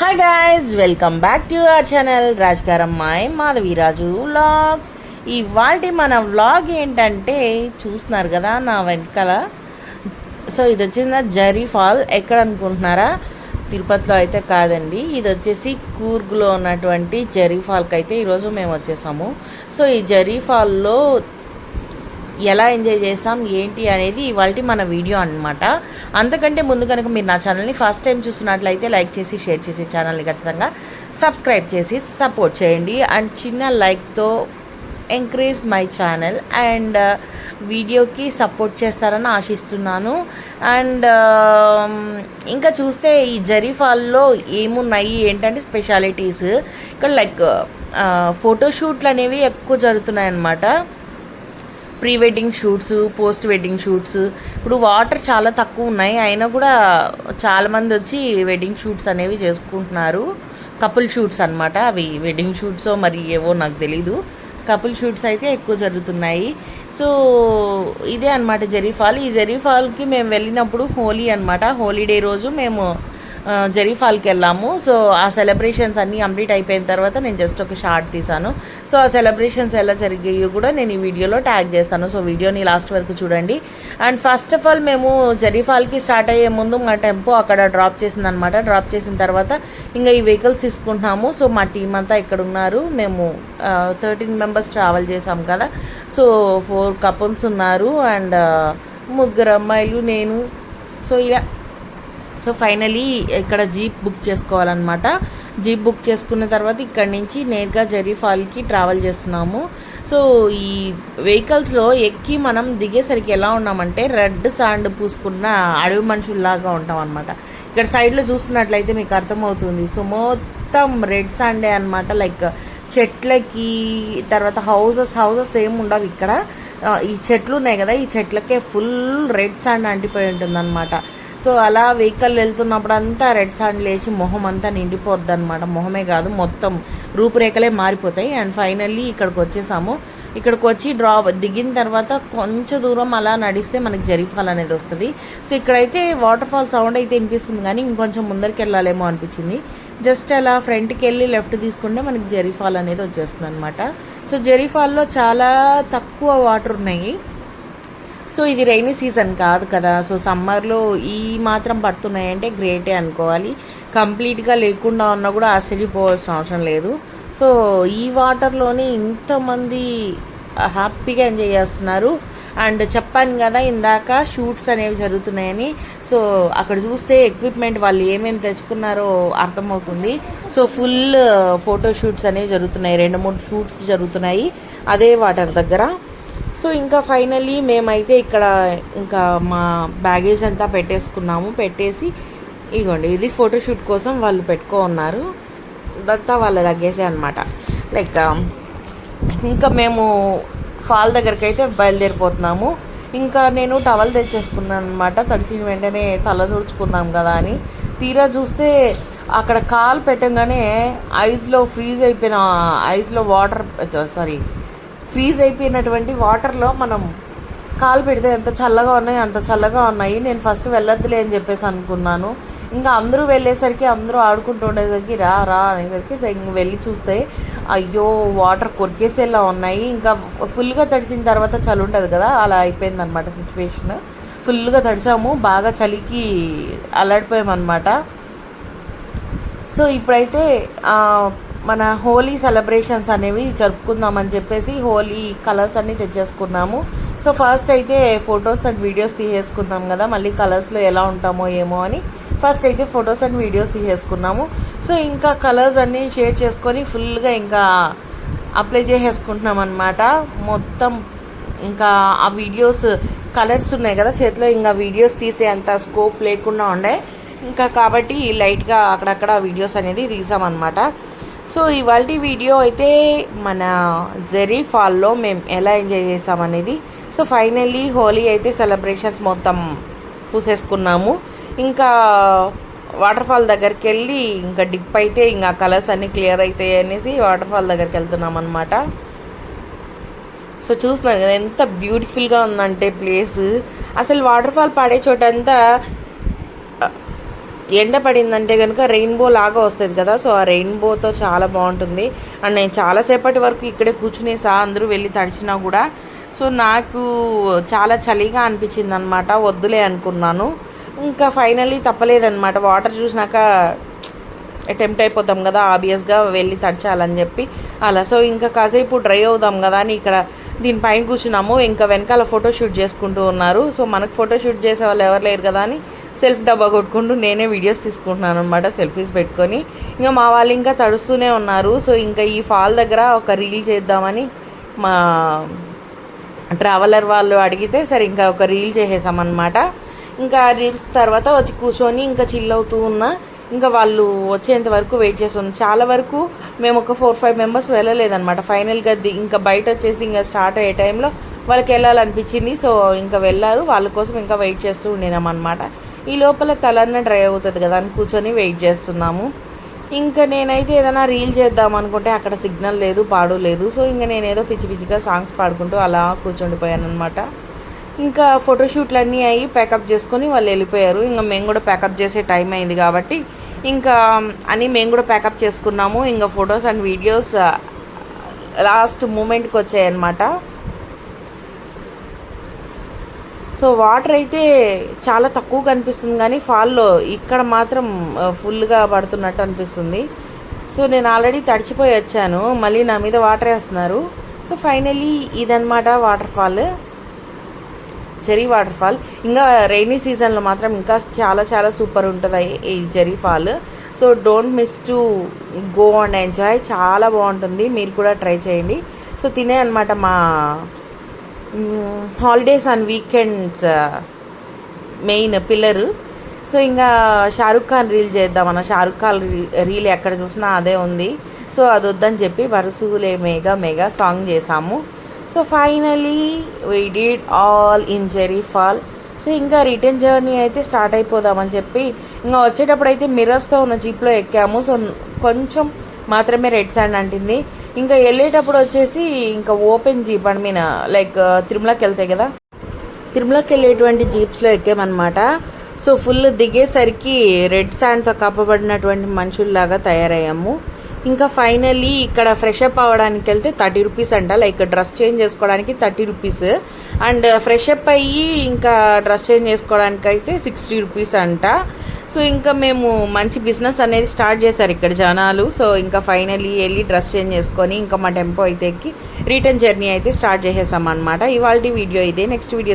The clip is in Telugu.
Hi guys welcome back to our channel రాజకారమ్మాయ్ Madhavi Raju vlogs ఇవాళ మన వ్లాగ్ ఏంటంటే చూస్తున్నారు కదా నా వెనకాల? సో ఇది వచ్చేసి నా జరీ ఫాల్. ఎక్కడ అనుకుంటున్నారా? తిరుపతిలో అయితే కాదండి. ఇది వచ్చేసి కూర్గులో ఉన్నటువంటి జరీ ఫాల్కి అయితే ఈరోజు మేము వచ్చేసాము. సో ఈ జరీ ఫాల్లో ఎలా ఎంజాయ్ చేసాం ఏంటి అనేది ఇవాళ మన వీడియో అనమాట అంతకంటే ముందు కనుక మీరు నా ఛానల్ని ఫస్ట్ టైం చూస్తున్నట్లయితే లైక్ చేసి షేర్ చేసి ఛానల్ని ఖచ్చితంగా సబ్స్క్రైబ్ చేసి సపోర్ట్ చేయండి. అండ్ చిన్న లైక్తో encourage my channel and uh, వీడియోకి సపోర్ట్ చేస్తారని ఆశిస్తున్నాను. అండ్ um, ఇంకా చూస్తే ఈ జరీఫాల్లో ఏమున్నాయి ఏంటంటే స్పెషాలిటీస్. ఇక్కడ లైక్ uh, uh, ఫోటోషూట్లు అనేవి ఎక్కువ జరుగుతున్నాయి అన్నమాట pre wedding shoots post wedding shoots. ఇప్పుడు వాటర్ చాలా తక్కువ ఉన్నాయి. అయినా కూడా చాలామంది వచ్చి వెడ్డింగ్ షూట్స్ అనేవి చేసుకుంటున్నారు. కపుల్ షూట్స్ అనమాట అవి వెడ్డింగ్ షూట్స్ మరి ఏవో నాకు తెలీదు. కపుల్ షూట్స్ అయితే ఎక్కువ జరుగుతున్నాయి. సో ఇదే అనమాట జరీఫాల్ ఈ జరీఫాల్కి మేము వెళ్ళినప్పుడు హోలీ అనమాట హోలీడే రోజు మేము జరీఫాల్కి వెళ్ళాము. సో ఆ సెలబ్రేషన్స్ అన్నీ కంప్లీట్ అయిపోయిన తర్వాత నేను జస్ట్ ఒక షార్ట్ తీసాను సో ఆ సెలబ్రేషన్స్ ఎలా జరిగాయో కూడా నేను ఈ వీడియోలో ట్యాగ్ చేస్తాను. సో వీడియోని లాస్ట్ వరకు చూడండి. అండ్ ఫస్ట్ ఆఫ్ ఆల్ మేము జరీఫాల్కి స్టార్ట్ అయ్యే ముందు మా టెంపో అక్కడ డ్రాప్ చేసింది అనమాట డ్రాప్ చేసిన తర్వాత ఇంకా ఈ వెహికల్స్ తీసుకుంటున్నాము. సో మా టీం అంతా ఇక్కడ ఉన్నారు. మేము థర్టీన్ మెంబర్స్ ట్రావెల్ చేసాం కదా. సో ఫోర్ కపుల్స్ ఉన్నారు. అండ్ ముగ్గురు అమ్మాయిలు నేను. సో ఇలా సో ఫైనలీ ఇక్కడ జీప్ బుక్ చేసుకోవాలన్నమాట. జీప్ బుక్ చేసుకున్న తర్వాత ఇక్కడ నుంచి నేరుగా జరీఫాల్కి ట్రావెల్ చేస్తున్నాము. సో ఈ వెహికల్స్లో ఎక్కి మనం దిగేసరికి ఎలా ఉన్నామంటే రెడ్ సాండ్ పూసుకున్న అడవి మనుషుల్లాగా ఉంటాం అనమాట ఇక్కడ సైడ్లో చూస్తున్నట్లయితే మీకు అర్థమవుతుంది. సో మొత్తం రెడ్ సాండే అనమాట లైక్ చెట్లకి తర్వాత హౌసెస్ హౌసెస్ ఏం ఉండవు ఇక్కడ. ఈ చెట్లు ఉన్నాయి కదా ఈ చెట్లకే ఫుల్ రెడ్ సాండ్ అంటిపోయి ఉంటుంది అనమాట సో అలా వెహికల్ వెళ్తున్నప్పుడు అంతా రెడ్ సాండ్ లేచి మొహం అంతా నిండిపోద్ది అనమాట మొహమే కాదు మొత్తం రూపురేఖలే మారిపోతాయి. అండ్ ఫైనల్లీ ఇక్కడికి వచ్చేసాము. ఇక్కడికి వచ్చి డ్రాప్ దిగిన తర్వాత కొంచెం దూరం అలా నడిస్తే మనకి జరీఫాల్ అనేది వస్తుంది. సో ఇక్కడైతే వాటర్ ఫాల్ సౌండ్ అయితే వినిపిస్తుంది కానీ ఇంకొంచెం ముందరికి వెళ్ళాలేమో అనిపించింది. జస్ట్ అలా ఫ్రంట్కి వెళ్ళి లెఫ్ట్ తీసుకుంటే మనకి జరీఫాల్ అనేది వచ్చేస్తుంది అనమాట సో జరీఫాల్లో చాలా తక్కువ వాటర్ ఉన్నాయి. సో ఇది రైనీ సీజన్ కాదు కదా. సో సమ్మర్లో ఈ మాత్రం పడుతున్నాయంటే గ్రేటే అనుకోవాలి. కంప్లీట్గా లేకుండా ఉన్నా కూడా ఆశ్చర్యపోవాల్సిన అవసరం లేదు. సో ఈ వాటర్లోనే ఇంతమంది హ్యాపీగా ఎంజాయ్ చేస్తున్నారు. అండ్ చెప్పాను కదా ఇందాక షూట్స్ అనేవి జరుగుతున్నాయని. సో అక్కడ చూస్తే ఎక్విప్మెంట్ వాళ్ళు ఏమేమి తెచ్చుకున్నారో అర్థమవుతుంది. సో ఫుల్ ఫోటో షూట్స్ అనేవి జరుగుతున్నాయి. రెండు మూడు షూట్స్ జరుగుతున్నాయి. అదే వాటర్ దగ్గర. సో ఇంకా ఫైనల్లీ మేమైతే ఇక్కడ ఇంకా మా బ్యాగేజ్ అంతా పెట్టేసుకున్నాము. పెట్టేసి ఇగోండి ఇది ఫోటోషూట్ కోసం వాళ్ళు పెట్టుకో ఉన్నారు. ఇదంతా వాళ్ళ లగేజే అనమాట లైక్ um, ఇంకా మేము ఫాల్ దగ్గరికి అయితే బయలుదేరిపోతున్నాము. ఇంకా నేను టవల్ తెచ్చేసుకున్నాను అనమాట తడిసిన వెంటనే తల తుడుచుకుందాం కదా అని. తీరా చూస్తే అక్కడ కాలు పెట్టంగానే ఐస్లో ఫ్రీజ్ అయిపోయిన ఐస్లో వాటర్ సారీ ఫ్రీజ్ అయిపోయినటువంటి వాటర్లో మనం కాలు పెడితే ఎంత చల్లగా ఉన్నాయి అంత చల్లగా ఉన్నాయి. నేను ఫస్ట్ వెళ్ళొద్దులే అని చెప్పేసి అనుకున్నాను. ఇంకా అందరూ వెళ్ళేసరికి అందరూ ఆడుకుంటూ ఉండేసరికి రా రా అనేసరికి వెళ్ళి చూస్తే అయ్యో వాటర్ కొరికేసేలా ఉన్నాయి. ఇంకా ఫుల్గా తడిసిన తర్వాత చలి ఉంటుంది కదా అలా అయిపోయింది అనమాట సిచ్యువేషన్ ఫుల్గా తడిచాము బాగా చలికి అలడిపోయామన్నమాట సో ఇప్పుడైతే మన హోలీ సెలబ్రేషన్స్ అనేవి జరుపుకుందామని చెప్పేసి హోలీ కలర్స్ అన్నీ తెచ్చేసుకున్నాము. సో ఫస్ట్ అయితే ఫొటోస్ అండ్ వీడియోస్ తీసేసుకుందాం కదా మళ్ళీ కలర్స్లో ఎలా ఉంటామో ఏమో అని ఫస్ట్ అయితే ఫొటోస్ అండ్ వీడియోస్ తీసేసుకున్నాము. సో ఇంకా కలర్స్ అన్నీ షేర్ చేసుకొని ఫుల్గా ఇంకా అప్లై చేసేసుకుంటున్నాం అనమాట మొత్తం ఇంకా ఆ వీడియోస్ కలర్స్ ఉన్నాయి కదా చేతిలో ఇంకా వీడియోస్ తీసే అంత స్కోప్ లేకుండా ఉండే. ఇంకా కాబట్టి లైట్గా అక్కడక్కడ వీడియోస్ అనేది తీసామన్నమాట. సో ఇవాళ వీడియో అయితే మన జెరీ ఫాల్లో మేము ఎలా ఎంజాయ్ చేసామనేది సో ఫైనల్లీ హోలీ అయితే సెలబ్రేషన్స్ మొత్తం పూసేసుకున్నాము. ఇంకా వాటర్ ఫాల్ దగ్గరికి వెళ్ళి ఇంకా డిప్ అయితే ఇంకా కలర్స్ అన్నీ క్లియర్ అవుతాయి అనేసి వాటర్ ఫాల్ దగ్గరికి వెళ్తున్నాం అనమాట సో చూస్తున్నారు కదా ఎంత బ్యూటిఫుల్గా ఉందంటే ప్లేస్. అసలు వాటర్ ఫాల్ పడే చోటంతా ఎండ పడిందంటే కనుక రెయిన్బో లాగా వస్తుంది కదా సో ఆ రెయిన్బోతో చాలా బాగుంటుంది. అండ్ నేను చాలాసేపటి వరకు ఇక్కడే కూర్చునేసా అందరూ వెళ్ళి తడిచినా కూడా. సో నాకు చాలా చలిగా అనిపించింది అనమాట వద్దులే అనుకున్నాను. ఇంకా ఫైనల్లీ తప్పలేదనమాట వాటర్ చూసినాక అటెంప్ట్ అయిపోతాం కదా ఆబ్వియస్గా వెళ్ళి తడిచాలని చెప్పి. అలా సో ఇంకా కాసేపు డ్రై అవుదాం కదా అని ఇక్కడ దీనిపైన కూర్చున్నాము ఇంకా వెనకాల ఫోటో షూట్ చేసుకుంటూ ఉన్నారు. సో మనకు ఫోటో షూట్ చేసే వాళ్ళు ఎవరు లేరు కదా అని సెల్ఫ్ డబ్బా కొట్టుకుంటూ నేనే వీడియోస్ తీసుకుంటున్నాను అనమాట సెల్ఫీస్ పెట్టుకొని. ఇంకా మా వాళ్ళు ఇంకా తడుస్తూనే ఉన్నారు. సో ఇంకా ఈ ఫాల్ దగ్గర ఒక రీల్ చేద్దామని మా ట్రావెలర్ వాళ్ళు అడిగితే సరే ఇంకా ఒక రీల్ చేసేసామన్నమాట. ఇంకా రీల్ తర్వాత వచ్చి కూర్చొని ఇంకా చిల్ అవుతూ ఉన్నా. ఇంకా వాళ్ళు వచ్చేంత వరకు వెయిట్ చేస్తున్నాం చాలా వరకు మేము ఒక ఫోర్ ఫైవ్ మెంబర్స్ వెళ్ళలేదన్నమాట. ఫైనల్గా ది ఇంకా బయట వచ్చేసి ఇంకా స్టార్ట్ అయ్యే టైంలో వాళ్ళకి వెళ్ళాలనిపించింది. సో ఇంకా వెళ్ళారు. వాళ్ళ కోసం ఇంకా వెయిట్ చేస్తూ ఉండినామన్నమాట. ఈ లోపల తలన్న డ్రై అవుతుంది కదా అని కూర్చొని వెయిట్ చేస్తున్నాము. ఇంకా నేనైతే ఏదైనా రీల్ చేద్దాం అనుకుంటే అక్కడ సిగ్నల్ లేదు పాడు లేదు. సో ఇంకా నేను ఏదో పిచ్చి పిచ్చిగా సాంగ్స్ పాడుకుంటూ అలా కూర్చుండిపోయాను అనమాట ఇంకా ఫోటోషూట్లు అన్నీ అయ్యి ప్యాకప్ చేసుకొని వాళ్ళు వెళ్ళిపోయారు. ఇంకా మేము కూడా ప్యాకప్ చేసే టైం అయింది కాబట్టి ఇంకా అని మేము కూడా ప్యాకప్ చేసుకున్నాము. ఇంకా ఫొటోస్ అండ్ వీడియోస్ లాస్ట్ మూమెంట్కి వచ్చాయన్నమాట. సో వాటర్ అయితే చాలా తక్కువ కనిపిస్తుంది కానీ ఫాల్లో ఇక్కడ మాత్రం ఫుల్గా పడుతున్నట్టు అనిపిస్తుంది. సో నేను ఆల్రెడీ తడిచిపోయి వచ్చాను మళ్ళీ నా మీద వాటర్ వేస్తున్నారు. సో ఫైనలీ ఇదనమాట water fall Jeri water fall ఇంకా రైనీ సీజన్లో మాత్రం ఇంకా చాలా చాలా సూపర్ ఉంటుంది ఈ Jeri fall. So don't miss to go and enjoy చాలా బాగుంటుంది మీరు కూడా ట్రై చేయండి. సో తినే అనమాట మా holidays and weekends main pillar so ఇంకా షారుఖ్ ఖాన్ రీల్ చేద్దామన్న షారుఖ్ ఖాన్ రీల్ ఎక్కడ చూసినా అదే ఉంది. సో అది వద్దని చెప్పి వరుసలే మెగా మెగా సాంగ్ చేసాము. So finally we did all in Jeri fall so ఇంకా రిటర్న్ జర్నీ అయితే స్టార్ట్ అయిపోదామని చెప్పి ఇంకా వచ్చేటప్పుడు అయితే మిర్రర్స్తో ఉన్న జీప్లో ఎక్కాము. సో కొంచెం మాత్రమే రెడ్ శాండ్ అంటింది. ఇంకా వెళ్ళేటప్పుడు వచ్చేసి ఇంకా ఓపెన్ జీప్ అని మీన్ లైక్ తిరుమలకి వెళ్తాయి కదా? తిరుమలకి వెళ్ళేటువంటి జీప్స్లో ఎక్కామన్నమాట. సో ఫుల్ దిగేసరికి రెడ్ శాండ్తో కప్పబడినటువంటి మనుషుల్లాగా తయారయ్యాము. ఇంకా ఫైనల్లీ ఇక్కడ ఫ్రెష్ అప్ అవ్వడానికి వెళ్తే థర్టీ రూపీస్ అంట. లైక్ డ్రెస్ చేంజ్ చేసుకోవడానికి thirty rupees. And fresh up అయ్యి ఇంకా డ్రెస్ చేంజ్ చేసుకోవడానికి అయితే సిక్స్టీ రూపీస్ అంట. సో ఇంకా మేము మంచి బిజినెస్ అనేది స్టార్ట్ చేశారు ఇక్కడ జనాలు. సో ఇంకా ఫైనలీ వెళ్ళి డ్రెస్ చేంజ్ చేసుకొని ఇంకా మా టెంపో అయితే ఎక్కి రిటర్న్ జర్నీ అయితే స్టార్ట్ చేసేసాం అనమాట ఇవాళ వీడియో ఇదే. Next video